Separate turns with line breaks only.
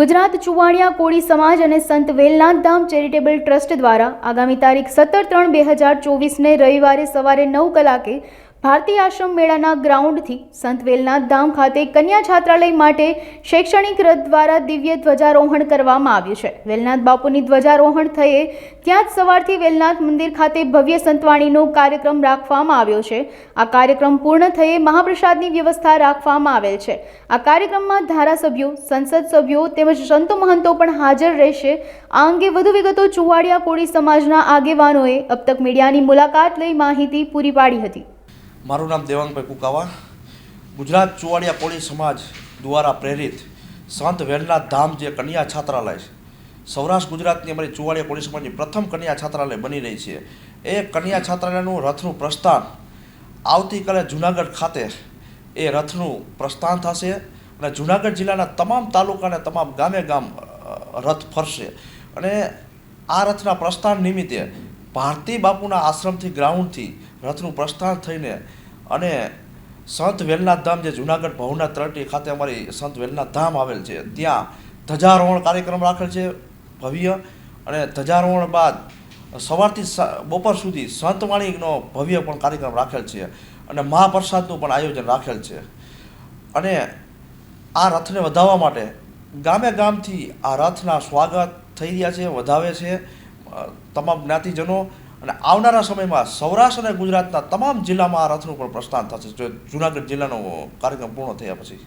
ગુજરાત ચુવાણિયા કોળી સમાજ અને સંત વેલનાથ ધામ ચેરિટેબલ ટ્રસ્ટ દ્વારા આગામી તારીખ સત્તર ત્રણ બે હજાર ચોવીસને રવિવારે સવારે નવ કલાકે ભારતીય આશ્રમ મેળાના ગ્રાઉન્ડથી સંત વેલનાથ ધામ ખાતે કન્યા છાત્રાલય માટે શૈક્ષણિક રથ દ્વારા દિવ્ય ધ્વજારોહણ કરવામાં આવ્યું છે. વેલનાથ બાપુની ધ્વજારોહણ થયે ત્યાં જ સવારથી વેલનાથ મંદિર ખાતે ભવ્ય સંતવાણીનો કાર્યક્રમ રાખવામાં આવ્યો છે. આ કાર્યક્રમ પૂર્ણ થયે મહાપ્રસાદની વ્યવસ્થા રાખવામાં આવેલ છે. આ કાર્યક્રમમાં ધારાસભ્યો, સંસદ સભ્યો તેમજ સંતો મહંતો પણ હાજર રહેશે. આ અંગે વધુ વિગતો ચુવાડિયા કોળી સમાજના આગેવાનોએ અબ તક મીડિયાની મુલાકાત લઈ માહિતી પૂરી પાડી હતી.
મારું નામ દેવાંગભાઈ કુકાવા. ગુજરાત ચુવાડિયા કોળી સમાજ દ્વારા પ્રેરિત સંત વેલનાથ ધામ જે કન્યા છાત્રાલય છે. સૌરાષ્ટ્ર ગુજરાતની અમારી ચુવાડિયા કોળી સમાજની પ્રથમ કન્યા છાત્રાલય બની રહી છે. એ કન્યા છાત્રાલયનું રથનું પ્રસ્થાન આવતીકાલે જુનાગઢ ખાતે એ રથનું પ્રસ્થાન થશે અને જુનાગઢ જિલ્લાના તમામ તાલુકાને તમામ ગામે ગામ રથ ફરશે. અને આ રથના પ્રસ્થાન નિમિત્તે ભારતી બાપુના આશ્રમથી, ગ્રાઉન્ડથી રથનું પ્રસ્થાન થઈને અને સંત વેલનાથ ધામ જે જુનાગઢ ભવનાથ તરટી ખાતે અમારી સંત વેલનાથ ધામ આવેલ છે, ત્યાં ધજારોહણ કાર્યક્રમ રાખેલ છે, ભવ્ય અને ધજારોહણ બાદ સવારથી બપોર સુધી સંતવાણીનો ભવ્ય પણ કાર્યક્રમ રાખેલ છે અને મહાપ્રસાદનું પણ આયોજન રાખેલ છે. અને આ રથને વધાવવા માટે ગામે ગામથી આ રથના સ્વાગત થઈ રહ્યા છે, વધાવે છે. તમામ જ્ઞાતિજનો અને આવનારા સમયમાં સૌરાષ્ટ્ર અને ગુજરાતના તમામ જિલ્લામાં આ રથનું પણ પ્રસ્થાન થશે. જો જુનાગઢ જિલ્લાનો કાર્યક્રમ પૂર્ણ થયા પછી.